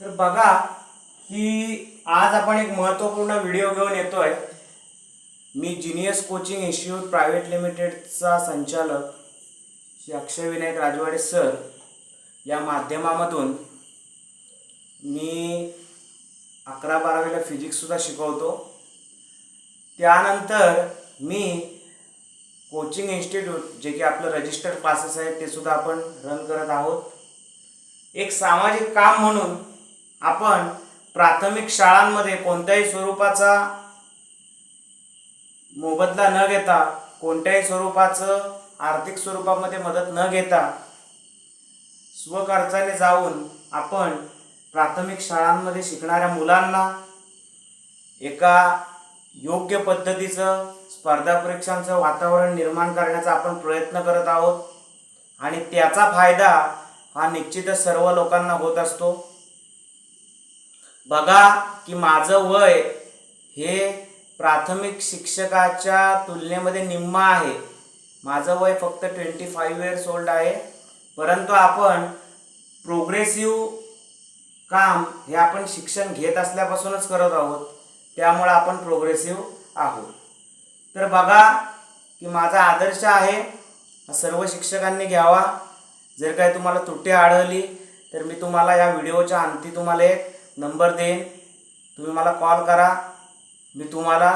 तर बघा की आज आपण एक महत्त्वपूर्ण व्हिडिओ घेऊन येतोय. मी जिनियस कोचिंग इन्स्टिट्यूट प्रायव्हेट लिमिटेडचा संचालक श्री अक्षय विनायक राजवाडे सर या माध्यमामधून मी अकरा बारावीला फिजिक्ससुद्धा शिकवतो. त्यानंतर मी कोचिंग इन्स्टिट्यूट जे की आपलं रजिस्टर्ड क्लासेस आहेत ते सुद्धा आपण रन करत आहोत. एक सामाजिक काम म्हणून आपण प्राथमिक शाळांमध्ये कोणत्याही स्वरूपाचा मोबदला न घेता कोणत्याही स्वरूपाचं आर्थिक स्वरूपामध्ये मदत न घेता स्वखर्चाने जाऊन आपण प्राथमिक शाळांमध्ये शिकणाऱ्या मुलांना एका योग्य पद्धतीचं स्पर्धा परीक्षांचं वातावरण निर्माण करण्याचा आपण प्रयत्न करत आहोत. आणि त्याचा फायदा हा निश्चितच सर्व लोकांना होत असतो. बघा की माझं वय हे प्राथमिक शिक्षकाच्या तुलनेमध्ये निम्म आहे. माझं वय फक्त ट्वेंटी फाईव्ह इयर्स ओल्ड आहे. परंतु आपण प्रोग्रेसिव्ह काम हे आपण शिक्षण घेत असल्यापासूनच करत आहोत. त्यामुळं आपण प्रोग्रेसिव्ह आहोत. तर बघा की माझा आदर्श आहे सर्व शिक्षकांनी घ्यावा. जर काही तुम्हाला तुटे आढळली तर मी तुम्हाला या व्हिडिओच्या अंती तुम्हाला एक नंबर देईन. तुम्ही मला कॉल करा. मी तुम्हाला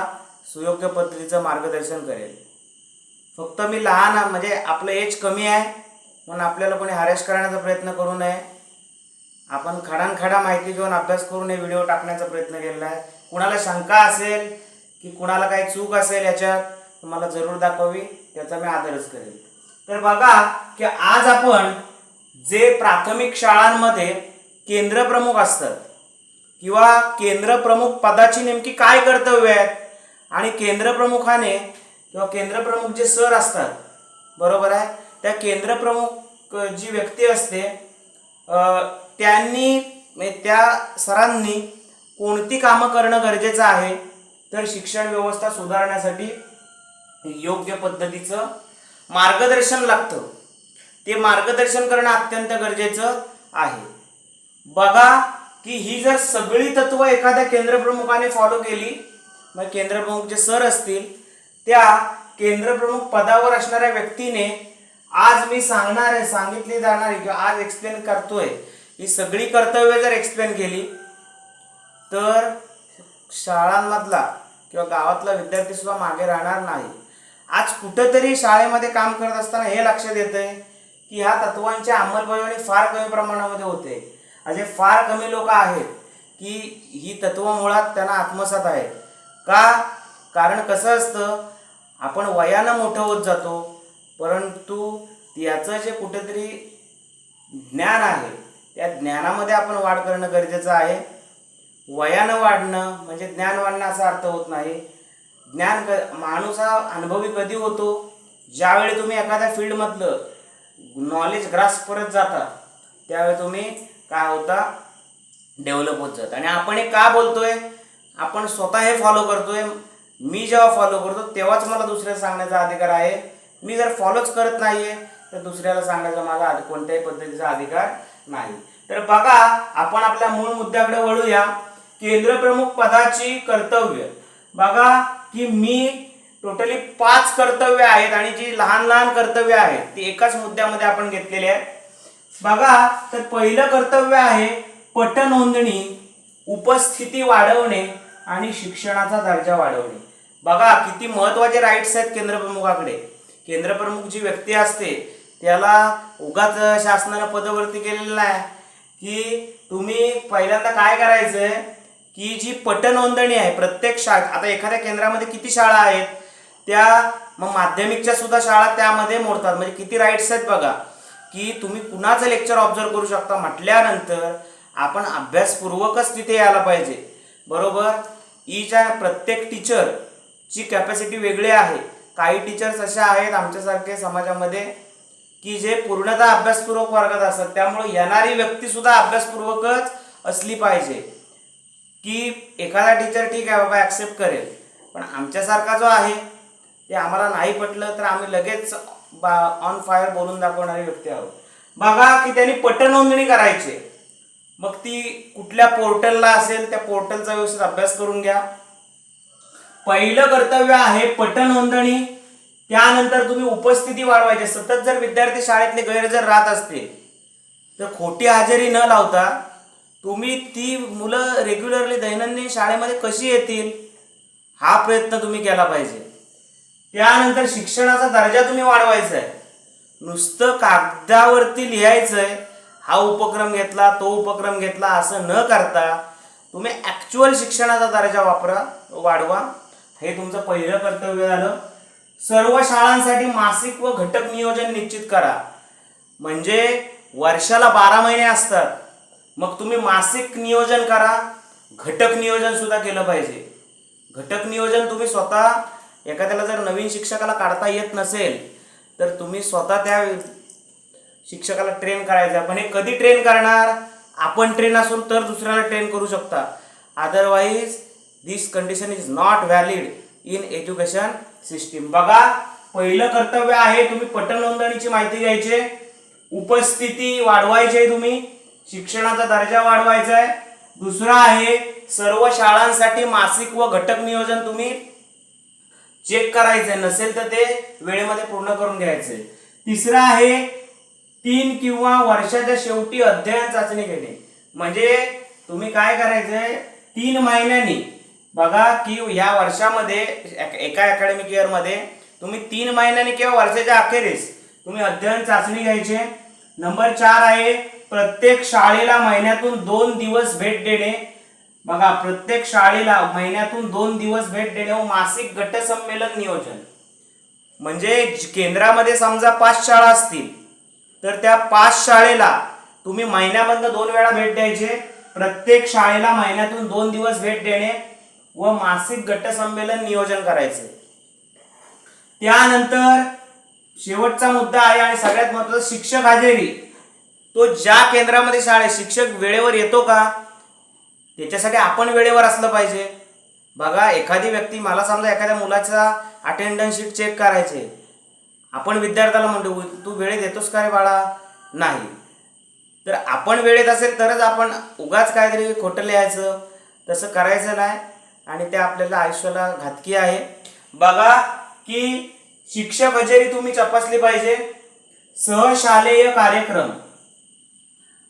सुयोग्य पद्धतीचं मार्गदर्शन करेल. फक्त मी लहान म्हणजे आपलं एज कमी आहे म्हणून आपल्याला कोणी हॅरेस करण्याचा प्रयत्न करू नये. आपण खडानखडा माहिती घेऊन अभ्यास करून हे व्हिडिओ टाकण्याचा प्रयत्न केलेला आहे. कुणाला शंका असेल की कुणाला काही चूक असेल याच्यात तुम्हाला मला जरूर दाखवावी त्याचा मी आदरच करेल. तर बघा की आज आपण जे प्राथमिक शाळांमध्ये केंद्रप्रमुख असतात किंवा केंद्रप्रमुख पदाची नेमकी काय कर्तव्य आहेत? आणि केंद्रप्रमुखाने किंवा केंद्रप्रमुख जे सर असतात बरोबर आहे? त्या केंद्रप्रमुख प्रमुख जी व्यक्ती असते त्यांनी म्हणजे त्या सरांनी कोणती कामं करणं गरजेचं आहे? तर शिक्षण व्यवस्था सुधारण्यासाठी योग्य पद्धतीचं मार्गदर्शन लागतं. ते मार्गदर्शन करणं अत्यंत गरजेचं आहे. बघा की ही जर सगळी तत्व एखाद्या केंद्रप्रमुखाने फॉलो केली मग केंद्रप्रमुख जे सर असतील त्या केंद्रप्रमुख पदावर असणाऱ्या व्यक्तीने आज मी सांगणार आहे सांगितली जाणारी किंवा आज एक्सप्लेन करतोय. ही सगळी कर्तव्य जर एक्सप्लेन केली तर शाळांमधला किंवा गावातला विद्यार्थी सुद्धा मागे राहणार नाही. आज कुठंतरी शाळेमध्ये काम करत असताना हे लक्षात येतंय की ह्या तत्वांची अंमलबजावणी फार कमी प्रमाणामध्ये होते. असे फार कमी लोक आहेत की ही तत्व मुळात त्यांना आत्मसात आहे. का? कारण कसं असतं आपण वयानं मोठं होत जातो परंतु याचं जे कुठेतरी ज्ञान आहे त्या ज्ञानामध्ये आपण वाढ करणं गरजेचं आहे. वयानं वाढणं म्हणजे ज्ञान वाढणं असा अर्थ होत नाही. ज्ञान क माणूस हा अनुभवी कधी होतो? ज्यावेळी तुम्ही एखाद्या फील्डमधलं नॉलेज ग्रास करत जाता त्यावेळी तुम्ही काय होता? डेव्हलप होत जात. आणि आपण हे का बोलतोय? आपण स्वतः हे फॉलो करतोय. मी जेव्हा फॉलो करतो तेव्हाच मला दुसऱ्याला सांगण्याचा अधिकार आहे. मी जर फॉलोच करत नाहीये तर दुसऱ्याला सांगण्याचा माझा कोणत्याही पद्धतीचा अधिकार नाही. तर बघा आपण आपल्या मूळ मुद्द्याकडे वळूया. केंद्रप्रमुख पदाची कर्तव्य. बघा की मी टोटली पाच कर्तव्य आहेत आणि जी लहान लहान कर्तव्य आहेत ती एकाच मुद्द्यामध्ये आपण घेतलेली आहेत. बघा तर पहिलं कर्तव्य आहे पटनोंदणी उपस्थिती वाढवणे आणि शिक्षणाचा दर्जा वाढवणे. बघा किती महत्त्वाचे राईट्स आहेत केंद्रप्रमुखाकडे. केंद्रप्रमुख जी व्यक्ती असते त्याला उगाच शासनानं पदवरती केलेलं नाही. की तुम्ही पहिल्यांदा काय करायचंय? की जी पटनोंदणी आहे प्रत्येक शाळा आता एखाद्या केंद्रामध्ये किती शाळा आहेत? त्या मग माध्यमिकच्या सुद्धा शाळा त्यामध्ये मोडतात. म्हणजे किती राईट्स आहेत बघा. की तुम्ही कुणाचं लेक्चर ऑब्झर्व करू शकता म्हटल्यानंतर आपण अभ्यासपूर्वकच तिथे यायला पाहिजे. बरोबर? ईच्या प्रत्येक टीचरची कॅपॅसिटी वेगळी आहे. काही टीचर्स अशा आहेत आमच्यासारखे समाजामध्ये की जे पूर्णतः अभ्यासपूर्वक वर्गात असतात. त्यामुळे येणारी व्यक्तीसुद्धा अभ्यासपूर्वकच असली पाहिजे. की एखादा टीचर ठीक आहे बाबा ॲक्सेप्ट करेल. पण आमच्यासारखा जो आहे ते आम्हाला नाही पटलं तर आम्ही लगेच बा ऑन फायर बोलून दाखवणारी व्यक्ती आहोत. बघा की त्यांनी पटनोंदणी करायची. मग ती कुठल्या पोर्टलला असेल त्या पोर्टलचा व्यवस्थित अभ्यास करून घ्या. पहिलं कर्तव्य आहे पट नोंदणी. त्यानंतर तुम्ही उपस्थिती वाढवायची. सतत जर विद्यार्थी शाळेतले गैरहजर राहत असतील तर खोटी हजेरी न लावता तुम्ही ती मुलं रेग्युलरली दैनंदिन शाळेमध्ये कशी येतील हा प्रयत्न तुम्ही केला पाहिजे. त्यानंतर शिक्षणाचा दर्जा तुम्ही वाढवायचा आहे नुसतं कागदावरती लिहायचंय हा उपक्रम घेतला तो उपक्रम घेतला असं न करता तुम्ही ॲक्च्युअल शिक्षणाचा दर्जा वापरा वाढवा. हे तुमचं पहिलं कर्तव्य झालं. सर्व शाळांसाठी मासिक व घटक नियोजन निश्चित करा. म्हणजे वर्षाला बारा महिने असतात. मग तुम्ही मासिक नियोजन करा. घटक नियोजन सुद्धा केलं पाहिजे. घटक नियोजन तुम्ही स्वतः एखाद्याला जर नवीन शिक्षकाला काढता येत नसेल तर तुम्ही स्वतः त्या शिक्षकाला ट्रेन करायचा. पण हे कधी ट्रेन करणार? आपण ट्रेन असून तर दुसऱ्याला ट्रेन करू शकता. Otherwise this condition is not valid in education system बघा पहिलं कर्तव्य आहे तुम्ही पटल नोंदणीची माहिती घ्यायची. उपस्थिती वाढवायची आहे तुम्ही. शिक्षणाचा दर्जा वाढवायचा आहे. दुसरा आहे सर्व शाळांसाठी मासिक व घटक नियोजन तुम्ही चेक करायचंय नसेल तर ते वेळेमध्ये पूर्ण करून घ्यायचंय. तिसरं आहे तीन किंवा वर्षाच्या शेवटी अध्ययन चाचणी घेणे. म्हणजे तुम्ही काय करायचंय तीन महिन्यांनी बघा की या वर्षामध्ये एका अकॅडमिक इयरमध्ये तुम्ही तीन महिन्यांनी किंवा वर्षाच्या अखेरीस तुम्ही अध्ययन चाचणी घ्यायचे. नंबर चार आहे प्रत्येक शाळेला महिन्यातून दोन दिवस भेट देणे. बघा प्रत्येक शाळेला महिन्यातून दोन दिवस भेट देणे व मासिक गटसंमेलन नियोजन. म्हणजे केंद्रामध्ये समजा पाच शाळा असतील तर त्या पाच शाळेला तुम्ही महिन्यामधनं दोन वेळा भेट द्यायचे. प्रत्येक शाळेला महिन्यातून दोन दिवस भेट देणे व मासिक गटसंमेलन नियोजन करायचे. त्यानंतर शेवटचा मुद्दा आहे आणि सगळ्यात महत्त्वाचा शिक्षक हजेरी. तो ज्या केंद्रामध्ये शाळेत शिक्षक वेळेवर येतो का त्याच्यासाठी आपण वेळेवर असलं पाहिजे. बघा एखादी व्यक्ती मला समजा एखाद्या मुलाचा अटेंडन्स शीट चेक करायचे. आपण विद्यार्थ्याला म्हणतो तू वेळेत येतोस का रे बाळा? नाही. तर आपण वेळेत असेल तरच आपण उगाच काहीतरी खोटं लिहायचं. तसं करायचं नाही. आणि ते आपल्याला आयुष्याला घातकी आहे. बघा की शिक्षक हजेरी तुम्ही तपासली पाहिजे. सहशालेय कार्यक्रम.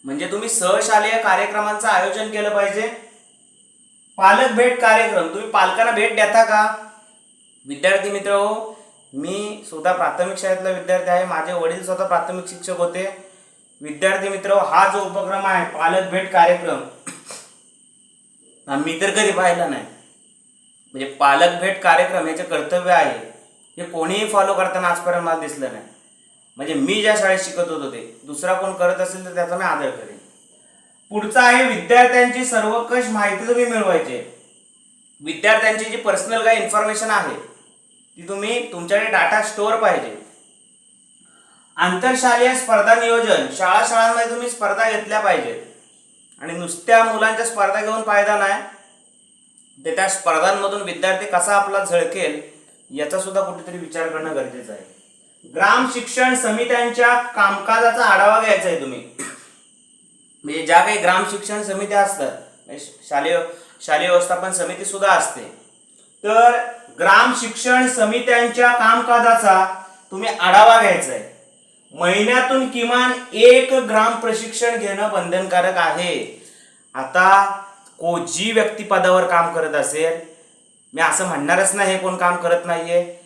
म्हणजे तुम्ही सहशालेय कार्यक्रमांचं आयोजन केलं पाहिजे. पालक भेट कार्यक्रम. तुम्ही पालकांना भेट देता का? विद्यार्थी मित्र हो मी सुद्धा प्राथमिक शाळेतला विद्यार्थी आहे. माझे वडील स्वतः प्राथमिक शिक्षक होते. विद्यार्थी मित्र हो, हा जो उपक्रम आहे पालक भेट कार्यक्रम हा मी तर कधी पाहिला नाही. म्हणजे पालक भेट कार्यक्रम याचे कर्तव्य आहे. हे कोणीही फॉलो करताना आजपर्यंत मला दिसलं नाही. म्हणजे मी ज्या शाळेत शिकत होतो ते दुसरा कोण करत असेल तर त्याचा मी आदर करेन. पुढचा आहे विद्यार्थ्यांची सर्वकष माहिती तुम्ही मिळवायची. विद्यार्थ्यांची जी पर्सनल काही इन्फॉर्मेशन आहे ती तुम्ही तुमच्याकडे डाटा स्टोअर पाहिजे. आंतरशालेय स्पर्धा नियोजन शाळा शाळांमध्ये तुम्ही स्पर्धा घेतल्या पाहिजेत. आणि नुसत्या मुलांच्या स्पर्धा घेऊन फायदा नाही. ते त्या स्पर्धांमधून विद्यार्थी कसा आपला झळकेल याचा सुद्धा कुठेतरी विचार करणं गरजेचं आहे. ग्राम शिक्षण समित्यांच्या कामकाजाचा आढावा घ्यायचा आहे तुम्ही. म्हणजे ज्या काही ग्राम शिक्षण समित्या असतात म्हणजे शालेय शालेय व्यवस्थापन समिती सुद्धा असते. तर ग्राम शिक्षण समित्यांच्या कामकाजाचा तुम्ही आढावा घ्यायचा आहे. महिन्यातून किमान एक ग्राम प्रशिक्षण घेणं बंधनकारक आहे. आता को जी व्यक्ती पदावर काम करत असेल मी असं म्हणणारच नाही हे कोण काम करत नाहीये.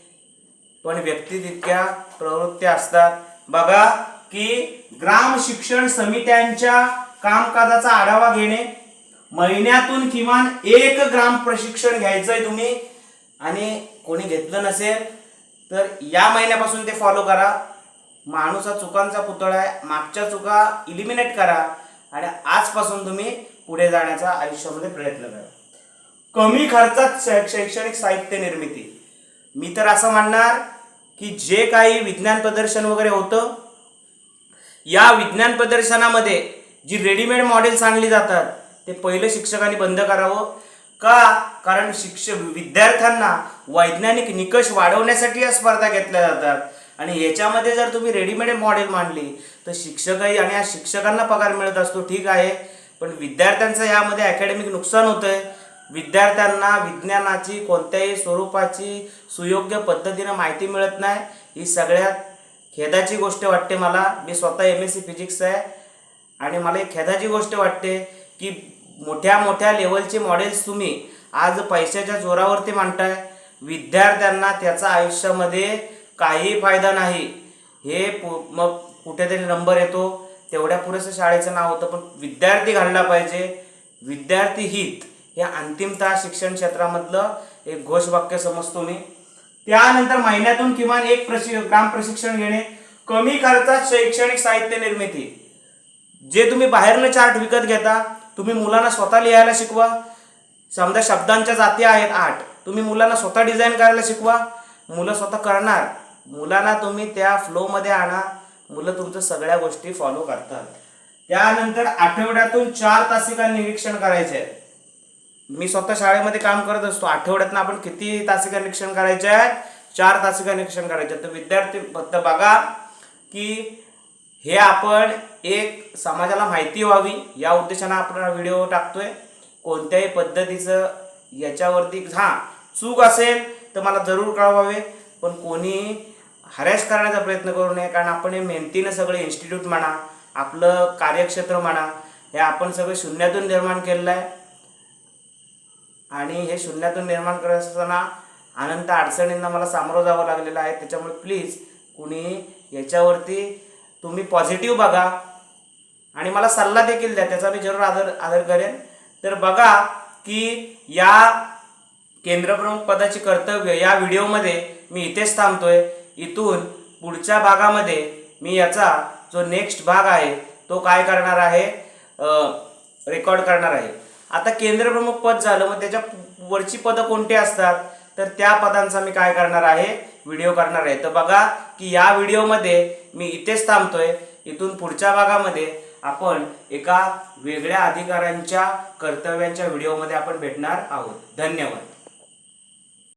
पण व्यक्ती तितक्या प्रवृत्ती असतात. बघा की ग्राम शिक्षण समित्यांच्या कामकाजाचा आढावा घेणे महिन्यातून किमान एक ग्राम प्रशिक्षण घ्यायचंय तुम्ही आणि कोणी घेतलं नसेल तर या महिन्यापासून ते फॉलो करा. माणूस हा चुकांचा पुतळा आहे. मागच्या चुका इलिमिनेट करा आणि आजपासून तुम्ही पुढे जाण्याचा आयुष्यामध्ये प्रयत्न करा. कमी खर्चात शै- शैक्षणिक साहित्य निर्मिती. मी तर असं म्हणणार की जे काही विज्ञान प्रदर्शन वगैरे होतं या विज्ञान प्रदर्शनामध्ये जी रेडीमेड मॉडेल्स आणली जातात ते पहिलं शिक्षकांनी बंद करावं. का? कारण शिक्षक विद्यार्थ्यांना वैज्ञानिक निकष वाढवण्यासाठी या स्पर्धा घेतल्या जातात. आणि याच्यामध्ये जर तुम्ही रेडीमेड मॉडेल मांडली तर शिक्षकही आणि या शिक्षकांना पगार मिळत असतो ठीक आहे. पण विद्यार्थ्यांचं यामध्ये अकॅडमिक नुकसान होतं आहे विद्यार्थ्यांना विज्ञानाची कोणत्याही स्वरूपाची सुयोग्य पद्धतीनं माहिती मिळत नाही. ही सगळ्यात खेदाची गोष्ट वाटते मला. मी स्वतः एम एस सी फिजिक्स आहे आणि मला एक खेदाची गोष्ट वाटते की मोठ्या मोठ्या लेवलचे मॉडेल्स तुम्ही आज पैशाच्या जोरावरती मांडताय. विद्यार्थ्यांना त्याचा आयुष्यामध्ये काही फायदा नाही. हे पु मग कुठेतरी नंबर येतो. तेवढ्या पुरेसं शाळेचं नाव होतं पण विद्यार्थी घालला पाहिजे. विद्यार्थी हित. हे अंतिमतः शिक्षण क्षेत्रामधलं एक घोषवाक्य समजतो मी. त्यानंतर महिन्यातून किमान एक प्रशि ग्राम प्रशिक्षण घेणे कमी खर्चात शैक्षणिक साहित्य निर्मिती. जे तुम्ही बाहेरनं चार्ट विकत घेता तुम्ही मुलांना स्वतः लिहायला शिकवा. समजा शब्दांच्या जाती आहेत आठ तुम्ही मुलांना स्वतः डिझाईन करायला शिकवा. मुलं स्वतः करणार. मुलांना तुम्ही त्या फ्लोमध्ये आणा. मुलं तुमचं सगळ्या गोष्टी फॉलो करतात. त्यानंतर आठवड्यातून चार तासिका निरीक्षण करायचे. आहे मी स्वतः शाळेमध्ये काम करत असतो. आठवड्यातनं आपण किती तासिका निरीक्षण करायचे आहेत? चार तासिका निरीक्षण करायचे. तर विद्यार्थी फक्त बघा की हे आपण एक समाजाला माहिती व्हावी या उद्देशानं आपण हा व्हिडिओ टाकतोय. कोणत्याही पद्धतीचं याच्यावरती हां चूक असेल तर मला जरूर कळवावे पण कोणी हरॅश करण्याचा प्रयत्न करू नये कारण आपण हे मेहनतीनं सगळे इन्स्टिट्यूट म्हणा आपलं कार्यक्षेत्र म्हणा हे आपण सगळे शून्यातून निर्माण केलेलं आहे. आणि हे शून्यातून निर्माण करत असताना अनंत अडचणींना मला सामोरं जावं लागलेलं आहे. त्याच्यामुळे प्लीज कुणी याच्यावरती तुम्ही पॉझिटिव्ह बघा. आणि मला सल्ला देखील द्या. त्याचा मी जरूर आदर आदर करेन. तर बघा की या केंद्रप्रमुख पदाची कर्तव्य या व्हिडिओमध्ये मी इथेच थांबतोय. इथून पुढच्या भागामध्ये मी याचा जो नेक्स्ट भाग आहे तो काय करणार आहे रेकॉर्ड करणार आहे. आता केंद्रप्रमुख पद झालं मग त्याच्या वरची पदं कोणती असतात? तर त्या पदांचा मी काय करणार आहे? व्हिडिओ करणार आहे. तर बघा की या व्हिडिओमध्ये मी इथेच थांबतोय. इथून पुढच्या भागामध्ये आपण एका वेगळ्या अधिकाऱ्यांच्या कर्तव्यांच्या व्हिडिओमध्ये आपण भेटणार आहोत. धन्यवाद.